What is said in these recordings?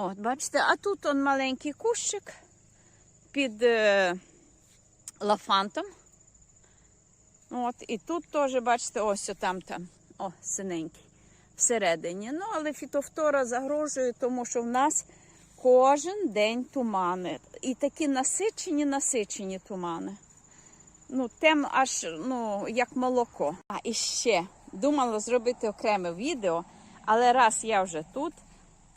От, бачите, а тут он маленький кущик під е, лафантом. От, і тут теж, бачите, ось там там. О, синенький. Всередині. Ну, але фітофтора загрожує, тому що в нас кожен день тумани. І такі насичені, насичені тумани. Ну, тем аж ну, як молоко. А і ще думала зробити окреме відео, але раз я вже тут,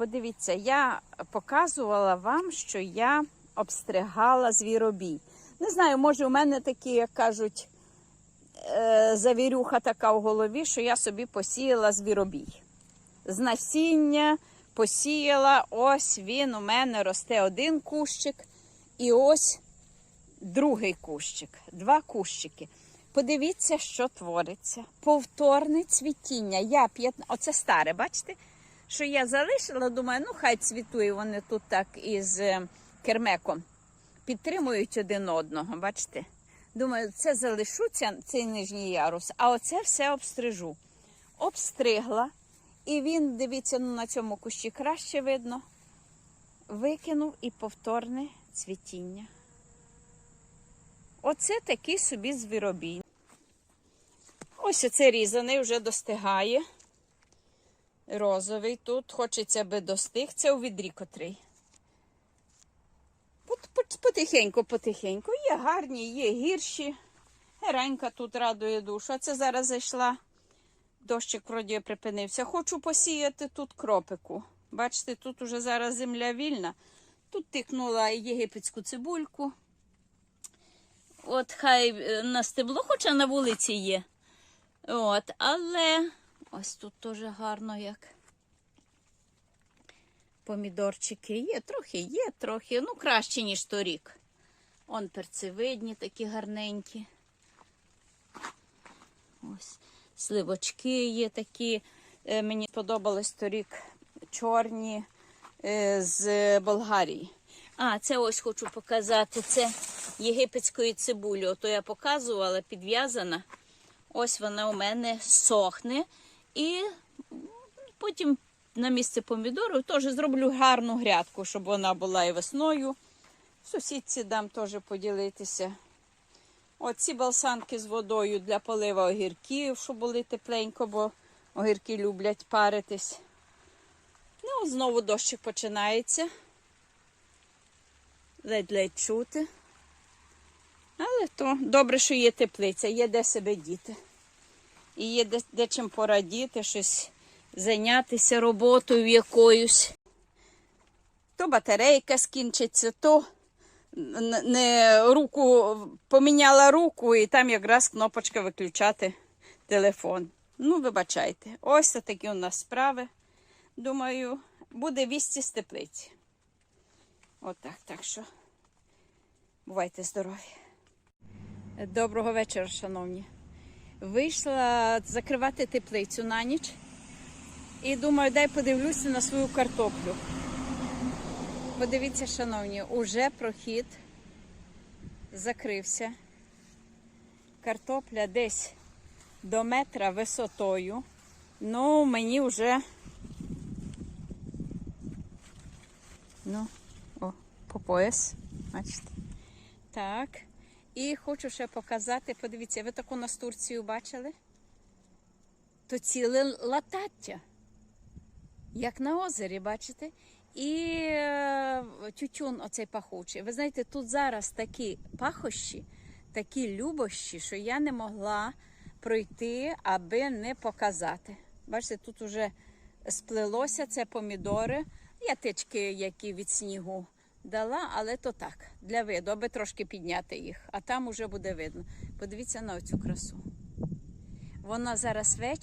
подивіться, я показувала вам, що я обстригала звіробій. Не знаю, може, у мене такі, як кажуть, е, завірюха така в голові, що я собі посіяла звіробій. З насіння посіяла, ось він у мене росте один кущик, і ось другий кущик, два кущики. Подивіться, що твориться. Повторне цвітіння. Я 15... Оце старе, бачите? Що я залишила, думаю, ну хай цвітує вони тут так із е, кермеком. Підтримують один одного, бачите? Думаю, це залишуться, цей нижній ярус, а оце все обстрижу. Обстригла. І він, дивіться, ну, на цьому кущі краще видно. Викинув і повторне цвітіння. Оце такий собі звіробій. Ось оце різаний вже достигає. Розовий тут. Хочеться би достиг. Це у відрі котрий. Пот- пот- Потихеньку, потихеньку. Є гарні, є гірші. Геренька тут радує душу. А це зараз зайшла. Дощик вроді припинився. Хочу посіяти тут кропику. Бачите, тут уже зараз земля вільна. Тут тикнула єгипетську цибульку. От хай е, на стебло, хоча на вулиці є. От, але ось тут теж гарно як. Помідорчики є, трохи є, трохи, ну краще, ніж торік. Он перцевидні такі гарненькі. Ось сливочки є такі. Е, Мені подобались торік чорні е, з Болгарії. А, це ось хочу показати. Це єгипетської цибулі. Ото я показувала, підв'язана. Ось вона у мене сохне. І потім на місце помідору теж зроблю гарну грядку, щоб вона була і весною. Сусідці дам теж поділитися. Оці балсанки з водою для полива огірків, щоб були тепленько, бо огірки люблять паритись. Ну, знову дощик починається. Ледь-ледь чути. Але то добре, що є теплиця, є де себе діти. І є де, де чим порадіти, щось зайнятися роботою якоюсь. То батарейка скінчиться, то не руку поміняла руку, і там якраз кнопочка виключати телефон. Ну, вибачайте, ось такі у нас справи. Думаю, буде вісті з теплиці. Отак, так що бувайте здорові. Доброго вечора, шановні. Вийшла закривати теплицю на ніч і думаю, дай подивлюся на свою картоплю. Подивіться, шановні, уже прохід закрився. Картопля десь до метра висотою. Ну, мені вже. Ну, о, по пояс. Бачите? Так. І хочу ще показати, подивіться, ви таку настурцію бачили? То ціле латаття, як на озері, бачите? І е, тютюн оцей пахучий. Ви знаєте, тут зараз такі пахощі, такі любощі, що я не могла пройти, аби не показати. Бачите, тут уже сплелося це помідори, ятички, які від снігу дала, але то так, для виду, аби трошки підняти їх, а там уже буде видно. Подивіться на оцю красу. Вона зараз вечір.